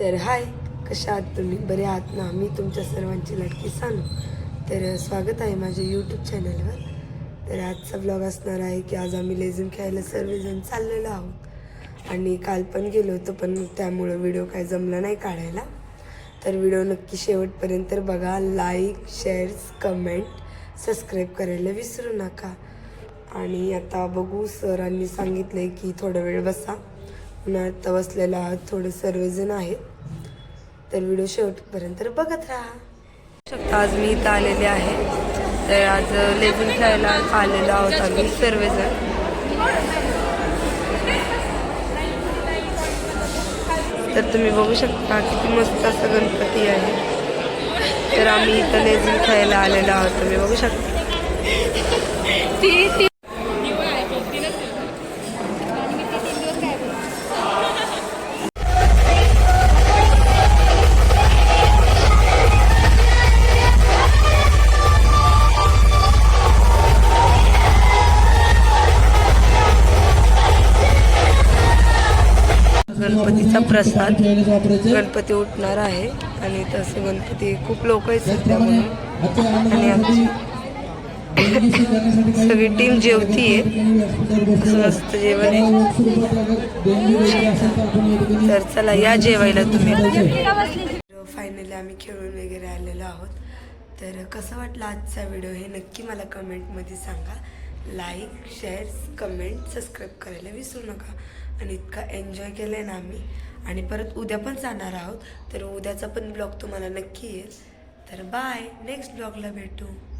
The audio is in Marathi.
तर हाय कशा आहात तुम्ही? बरे आहात ना? मी तुमच्या सर्वांची लटकी सांगू तर स्वागत आहे माझ्या यूट्यूब चॅनलवर तर आजचा ब्लॉग असणार आहे की आज आम्ही लेझिम खेळायला सर्वजण चाललेलो आहोत. आणि काल पण गेलो होतो पण त्यामुळं व्हिडिओ काय जमला नाही काढायला. तर व्हिडिओ नक्की शेवटपर्यंत बघा. लाईक शेअर्स कमेंट सबस्क्राईब करायला विसरू नका. आणि आता बघू सरांनी सांगितलं आहे की थोडा वेळ बसा. उन्हाळ्यात बसलेला आहात थोडे सर्वजण आहेत. तर व्हिडिओ शेवटपर्यंत बघत राहा. शकता आज मी इथं आलेले आहे. तर आज लेझिम खेळायला आलेलो आहोत आम्ही सर्वजण. तर तुम्ही बघू शकता किती मस्त असं गणपती आहे. तर आम्ही इथं लेझिम खेळायला आलेलो आहोत. तुम्ही बघू शकता. गणपतीचा प्रसाद. गणपती उठणार आहे आणि तसं गणपती खूप लोक आहेत सध्या म्हणून. आणि आमची सगळी टीम जेवतीये. असं मस्त जेवण आहे. तर चला या जेवायला तुम्ही. फायनली आम्ही खेळून वगैरे आलेलो आहोत. तर कसं वाटलं आजचा व्हिडिओ हे नक्की मला कमेंटमध्ये सांगा. लाईक शेअर कमेंट सबस्क्राईब करायला विसरू नका. आणि इतका एन्जॉय केलं आहे ना आम्ही. आणि परत उद्या पण जाणार आहोत. तर उद्याचा पण ब्लॉग तुम्हाला नक्की येईल. तर बाय नेक्स्ट ब्लॉगला भेटू.